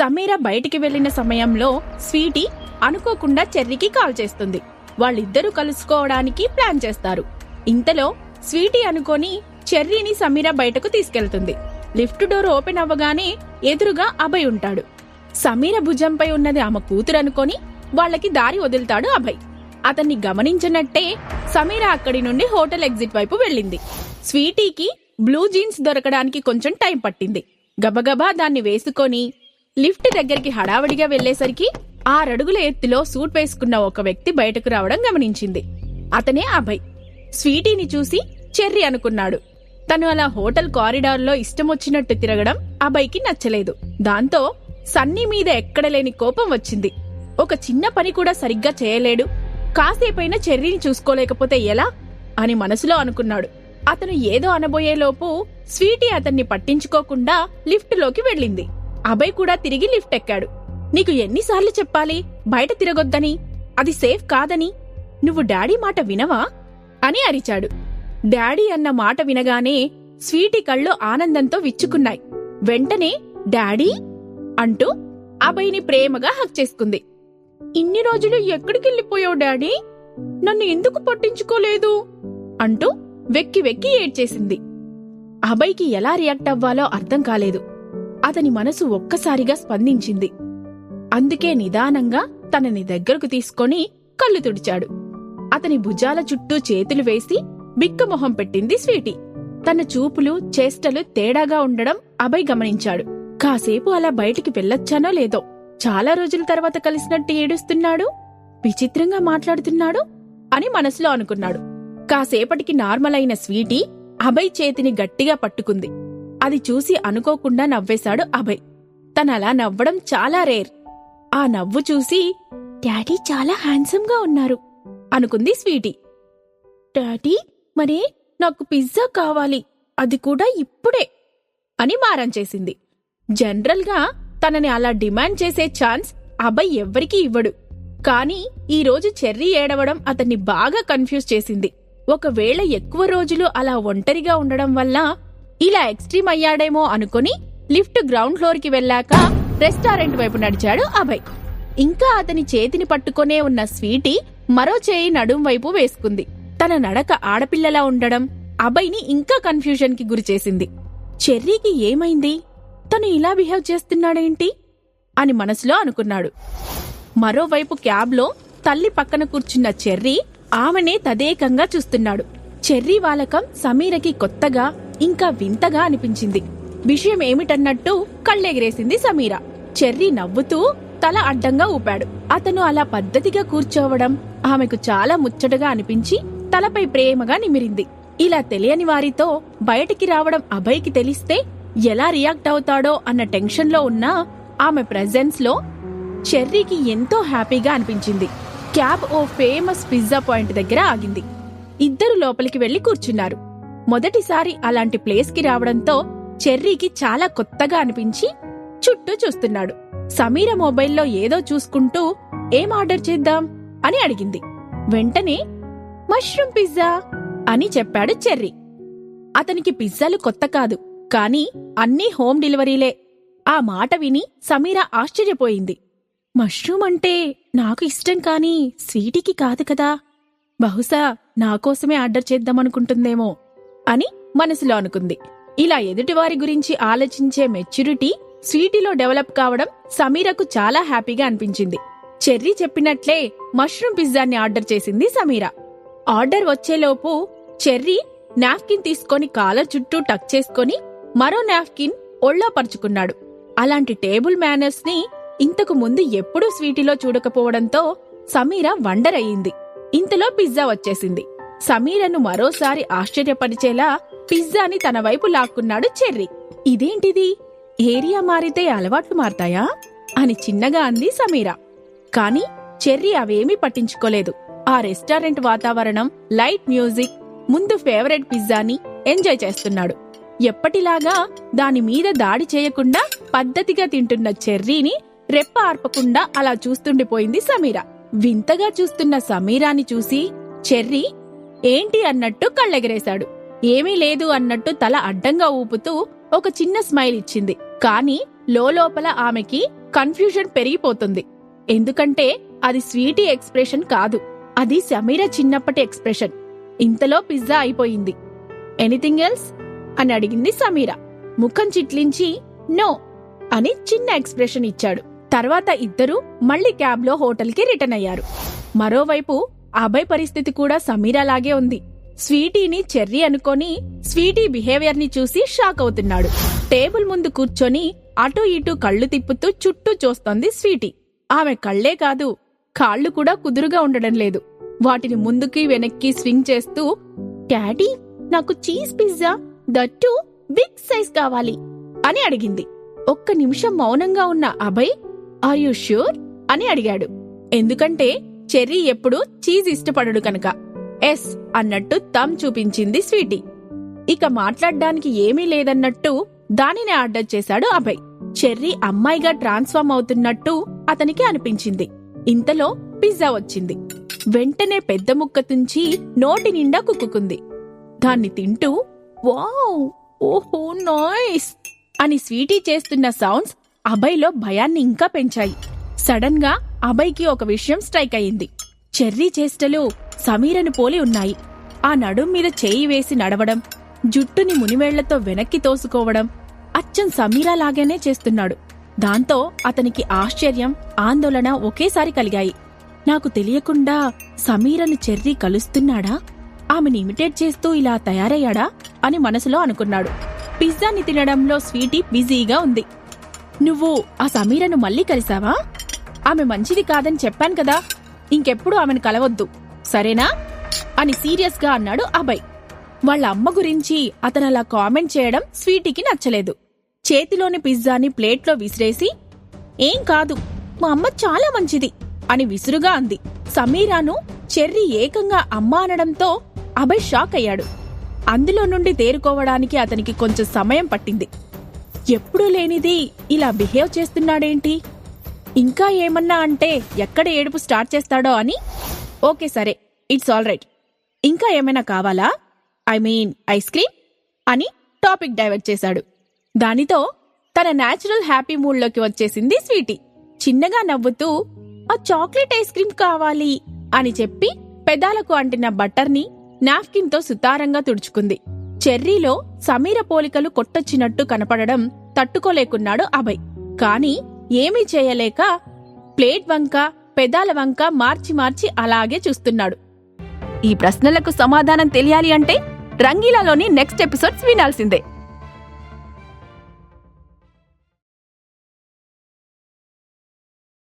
సమీర బయటికి వెళ్ళిన సమయంలో స్వీటీ అనుకోకుండా చెర్రీకి కాల్ చేస్తుంది. వాళ్ళిద్దరూ కలుసుకోవడానికి ప్లాన్ చేస్తారు. ఇంతలో స్వీటీ అనుకొని చెర్రీని సమీర బయటకు తీసుకెళ్తుంది. లిఫ్ట్ డోర్ ఓపెన్ అవ్వగానే ఎదురుగా అభయ్ ఉంటాడు. సమీర భుజంపై ఉన్నది ఆమె కూతురు అనుకొని వాళ్ళకి దారి వదులుతాడు అభయ్. అతన్ని గమనించినట్టే సమీర అక్కడి నుండి హోటల్ ఎగ్జిట్ వైపు వెళ్ళింది. స్వీటీకి బ్లూ జీన్స్ దొరకడానికి కొంచెం టైం పట్టింది. గబగబా దాన్ని వేసుకొని లిఫ్ట్ దగ్గరికి హడావడిగా వెళ్ళేసరికి ఆరడుగుల ఎత్తులో సూట్ వేసుకున్న ఒక వ్యక్తి బయటకు రావడం గమనించింది. అతనే అభయ్. స్వీటీని చూసి చెర్రీ అనుకున్నాడు. తను అలా హోటల్ కారిడార్లో ఇష్టమొచ్చినట్టు తిరగడం అభయ్కి నచ్చలేదు. దాంతో సన్నీ మీద ఎక్కడలేని కోపం వచ్చింది. ఒక చిన్న పని కూడా సరిగ్గా చేయలేడు. కాసేపైనా చెర్రీని చూసుకోలేకపోతే ఎలా? అని మనసులో అనుకున్నాడు. అతను ఏదో అనబోయేలోపు స్వీటీ అతన్ని పట్టించుకోకుండా లిఫ్ట్లోకి వెళ్ళింది. అభయ్ కూడా తిరిగి లిఫ్ట్ ఎక్కాడు. నీకు ఎన్నిసార్లు చెప్పాలి బయట తిరగొద్దని అది సేఫ్ కాదని నువ్వు డాడీ మాట వినవా? అని అరిచాడు. డాడీ అన్న మాట వినగానే స్వీటీ కళ్ళు ఆనందంతో విచ్చుకున్నాయి. వెంటనే డాడీ? అంటూ అభయ్ని ప్రేమగా హక్ చేసుకుంది. ఇన్ని రోజులు ఎక్కడికెళ్ళిపోయావు డాడీ? నన్ను ఎందుకు పట్టించుకోలేదు? అంటూ వెక్కి వెక్కి ఏడ్చేసింది. అభయ్కి ఎలా రియాక్ట్ అవ్వాలో అర్థం కాలేదు. అతని మనసు ఒక్కసారిగా స్పందించింది. అందుకే నిదానంగా తనని దగ్గరకు తీసుకొని కళ్ళు తుడిచాడు. అతని భుజాల చుట్టూ చేతులు వేసి బిక్కమొహం పెట్టింది స్వీటీ. తన చూపులు చేష్టలు తేడాగా ఉండడం అభయ్ గమనించాడు. కాసేపు అలా బయటికి వెళ్ళొచ్చానో లేదో చాలా రోజుల తర్వాత కలిసినట్టు ఏడుస్తున్నాడు? విచిత్రంగా మాట్లాడుతున్నాడు? అని మనసులో అనుకున్నాడు. కాసేపటికి నార్మల్ అయిన స్వీటీ అభయ్ చేతిని గట్టిగా పట్టుకుంది. అది చూసి అనుకోకుండా నవ్వేశాడు అభయ్. తనలా నవ్వడం చాలా రేర్. ఆ నవ్వు చూసి డాడీ చాలా హ్యాండ్సమ్గా ఉన్నారు అనుకుంది స్వీటీ. డాడీ మరే నాకు పిజ్జా కావాలి అది కూడా ఇప్పుడే అని మారం చేసింది. జనరల్గా తనని అలా డిమాండ్ చేసే ఛాన్స్ అభయ్ ఎవ్వరికీ ఇవ్వడు. కానీ ఈరోజు చెర్రీ ఏడవడం అతన్ని బాగా కన్ఫ్యూజ్ చేసింది. ఒకవేళ ఎక్కువ రోజులు అలా ఒంటరిగా ఉండడం వల్ల ఇలా ఎక్స్ట్రీమ్ అయ్యాడేమో అనుకుని లిఫ్ట్ గ్రౌండ్ ఫ్లోర్కి వెళ్ళాక రెస్టారెంట్ వైపు నడిచాడు అభయ్. ఇంకా అతని చేతిని పట్టుకొనే ఉన్న స్వీటీ మరో చేయి నడుం వైపు వేసుకుంది. తన నడక ఆడపిల్లలా ఉండడం అభయ్ని ఇంకా కన్ఫ్యూజన్కి గురిచేసింది చెర్రీకి ఏమైంది? తను ఇలా బిహేవ్ చేస్తున్నాడేంటి? అని మనసులో అనుకున్నాడు. మరోవైపు క్యాబ్లో తల్లి పక్కన కూర్చున్న చెర్రీ ఆమెనే తదేకంగా చూస్తున్నాడు. చెర్రీ వాలకం సమీరకి కొత్తగా ఇంకా వింతగా అనిపించింది. విషయం ఏమిటన్నట్టు కళ్ళెగిరేసింది సమీర. చెర్రీ నవ్వుతూ తల అడ్డంగా ఊపాడు. అతను అలా పద్ధతిగా కూర్చోవడం ఆమెకు చాలా ముచ్చటగా అనిపించి తలపై ప్రేమగా నిమిరింది. ఇలా తెలియని వారితో బయటికి రావడం అభయ్కి తెలిస్తే ఎలా రియాక్ట్ అవుతాడో అన్న టెన్షన్లో ఉన్నా ఆమె ప్రెజెన్స్లో చెర్రీకి ఎంతో హ్యాపీగా అనిపించింది. క్యాబ్ ఓ ఫేమస్ పిజ్జా పాయింట్ దగ్గర ఆగింది. ఇద్దరు లోపలికి వెళ్ళి కూర్చున్నారు. మొదటిసారి అలాంటి ప్లేస్కి రావడంతో చెర్రీకి చాలా కొత్తగా అనిపించి చుట్టూ చూస్తున్నాడు. సమీర మొబైల్లో ఏదో చూసుకుంటూ ఏం ఆర్డర్ చేద్దాం? అని అడిగింది. వెంటనే మష్రూమ్ పిజ్జా అని చెప్పాడు చెర్రీ. అతనికి పిజ్జాలు కొత్త కాదు కానీ అన్నీ హోమ్ డెలివరీలే. ఆ మాట విని సమీర ఆశ్చర్యపోయింది. మష్రూమ్ అంటే నాకు ఇష్టం కానీ స్వీటీకి కాదు కదా. బహుశా నాకోసమే ఆర్డర్ చేద్దామనుకుంటుందేమో. అని మనసులో అనుకుంది. ఇలా ఎదుటివారి గురించి ఆలోచించే మెచ్యూరిటీ స్వీటీలో డెవలప్ కావడం సమీరకు చాలా హ్యాపీగా అనిపించింది. చెర్రీ చెప్పినట్లే మష్రూమ్ పిజ్జాని ఆర్డర్ చేసింది సమీర. ఆర్డర్ వచ్చేలోపు చెర్రీ నాప్కిన్ తీసుకొని కాలర్ చుట్టూ టక్ చేసుకొని మరో నాప్కిన్ ఒళ్ళో పరుచుకున్నాడు. అలాంటి టేబుల్ మేనర్స్ని ఇంతకు ముందు ఎప్పుడూ స్వీటీలో చూడకపోవడంతో సమీర వండర్ అయ్యింది. ఇంతలో పిజ్జా వచ్చేసింది. సమీరను మరోసారి ఆశ్చర్యపరిచేలా పిజ్జాని తన వైపు లాక్కున్నాడు చెర్రీ. ఇదేంటిది? ఏరియా మారితే అలవాట్లు మారతాయా? అని చిన్నగా అంది సమీరా. కాని చెర్రీ అవేమీ పట్టించుకోలేదు. ఆ రెస్టారెంట్ వాతావరణం లైట్ మ్యూజిక్ ముందు ఫేవరెట్ పిజ్జాని ఎంజాయ్ చేస్తున్నాడు. ఎప్పటిలాగా దాని మీద దాడి చేయకుండా పద్ధతిగా తింటున్న చెర్రీని రెప్ప ఆర్పకుండా అలా చూస్తుండిపోయింది సమీరా. వింతగా చూస్తున్న సమీరాని చూసి చెర్రీ ఏంటి అన్నట్టు కళ్ళెగరేశాడు. ఏమీ లేదు అన్నట్టు తల అడ్డంగా ఊపుతూ ఒక చిన్న స్మైల్ ఇచ్చింది. కాని లోపల ఆమెకి కన్ఫ్యూజన్ పెరిగిపోతుంది. ఎందుకంటే అది స్వీటీ ఎక్స్ప్రెషన్ కాదు. అది సమీర చిన్నప్పటి ఎక్స్ప్రెషన్. ఇంతలో పిజ్జా అయిపోయింది. Anything else? అని అడిగింది సమీర. ముఖం చిట్లించి నో అని చిన్న ఎక్స్ప్రెషన్ ఇచ్చాడు. తర్వాత ఇద్దరూ మళ్ళీ క్యాబ్లో హోటల్కి రిటర్న్ అయ్యారు. మరోవైపు అభయ్ పరిస్థితి కూడా సమీరలాగే ఉంది. స్వీటీని చెర్రీ అనుకొని స్వీటీ బిహేవియర్ని చూసి షాక్ అవుతున్నాడు. టేబుల్ ముందు కూర్చొని అటు ఇటు కళ్ళు తిప్పుతూ చుట్టూ చూస్తోంది స్వీటీ. ఆమె కళ్ళే కాదు కాళ్ళు కూడా కుదురుగా ఉండడం లేదు. వాటిని ముందుకి వెనక్కి స్వింగ్ చేస్తూ డాడీ నాకు cheese pizza that big size కావాలి అని అడిగింది. ఒక్క నిమిషం మౌనంగా ఉన్న అభయ్ ఆర్ యు ష్యూర్ అని అడిగాడు. ఎందుకంటే చెర్రీ ఎప్పుడూ చీజ్ ఇష్టపడడు కనుక. ఎస్ అన్నట్టు తమ్ చూపించింది స్వీటీ. ఇక మాట్లాడడానికి ఏమీ లేదన్నట్టు దానిని ఆర్డర్ చేశాడు అభయ్. చెర్రీ అమ్మాయిగా ట్రాన్స్ఫార్మ్ అవుతున్నట్టు అతనికి అనిపించింది. ఇంతలో పిజ్జా వచ్చింది. వెంటనే పెద్ద ముక్క తుంచి నోటి నిండా కుక్కుకుంది. దాన్ని తింటూ వావ్! ఓహో నాయిస్ అని స్వీటీ చేస్తున్న సౌండ్స్ అభయ్లో భయాన్ని ఇంకా పెంచాయి. సడన్గా అభయ్కి ఒక విషయం స్ట్రైక్ అయింది చెర్రీ చేష్టలు సమీరను పోలి ఉన్నాయి. ఆ నడుం మీద చేయి వేసి నడవడం జుట్టుని మునివేళ్ళతో వెనక్కి తోసుకోవడం అచ్చం సమీరా లాగానే చేస్తున్నాడు. దాంతో అతనికి ఆశ్చర్యం ఆందోళన ఒకేసారి కలిగాయి. నాకు తెలియకుండా సమీరను చెర్రీ కలుస్తున్నాడా? ఆమెను ఇమిటేట్ చేస్తూ ఇలా తయారయ్యాడా? అని మనసులో అనుకున్నాడు. పిజ్జాని తినడంలో స్వీటీ బిజీగా ఉంది. నువ్వు ఆ సమీరను మళ్ళీ కలిసావా? ఆమె మంచిది కాదని చెప్పాను కదా. ఇంకెప్పుడు ఆమెను కలవద్దు. సరేనా? అని సీరియస్గా అన్నాడు అభయ్. వాళ్ళ అమ్మ గురించి అతను అలా కామెంట్ చేయడం స్వీటీకి నచ్చలేదు. చేతిలోని పిజ్జాని ప్లేట్లో విసిరేసి ఏం కాదు మా అమ్మ చాలా మంచిది అని విసురుగా అంది. సమీరాను చెర్రీ ఏకంగా అమ్మ అనడంతో అభయ్ షాక్ అయ్యాడు. అందులో నుండి తేరుకోవడానికి అతనికి కొంచెం సమయం పట్టింది. ఎప్పుడూ లేనిది ఇలా బిహేవ్ చేస్తున్నాడేంటి? ఇంకా ఏమన్నా అంటే ఎక్కడ ఏడుపు స్టార్ట్ చేస్తాడో అని? ఓకే సరే. ఇట్స్ ఆల్ రైట్ ఇంకా ఏమైనా కావాలా? ఐ మీన్ ఐస్ క్రీమ్ అని టాపిక్ డైవర్ట్ చేశాడు. దానితో తన నేచురల్ హ్యాపీ మూడ్లోకి వచ్చేసింది స్వీటీ. చిన్నగా నవ్వుతూ ఆ చాక్లెట్ ఐస్ క్రీమ్ కావాలి అని చెప్పి పెదాలకు అంటిన బట్టర్ని నాప్కిన్తో సుతారంగా తుడుచుకుంది. చెర్రీలో సమీర పోలికలు కొట్టొచ్చినట్టు కనపడడం తట్టుకోలేకున్నాడు అభయ్. కానీ ఏమీ చేయలేక ప్లేట్ వంక పెదాల వంక మార్చి మార్చి అలాగే చూస్తున్నాడు. ఈ ప్రశ్నలకు సమాధానం తెలియాలి అంటే రంగీలాలోని నెక్స్ట్ ఎపిసోడ్స్ వినాల్సిందే.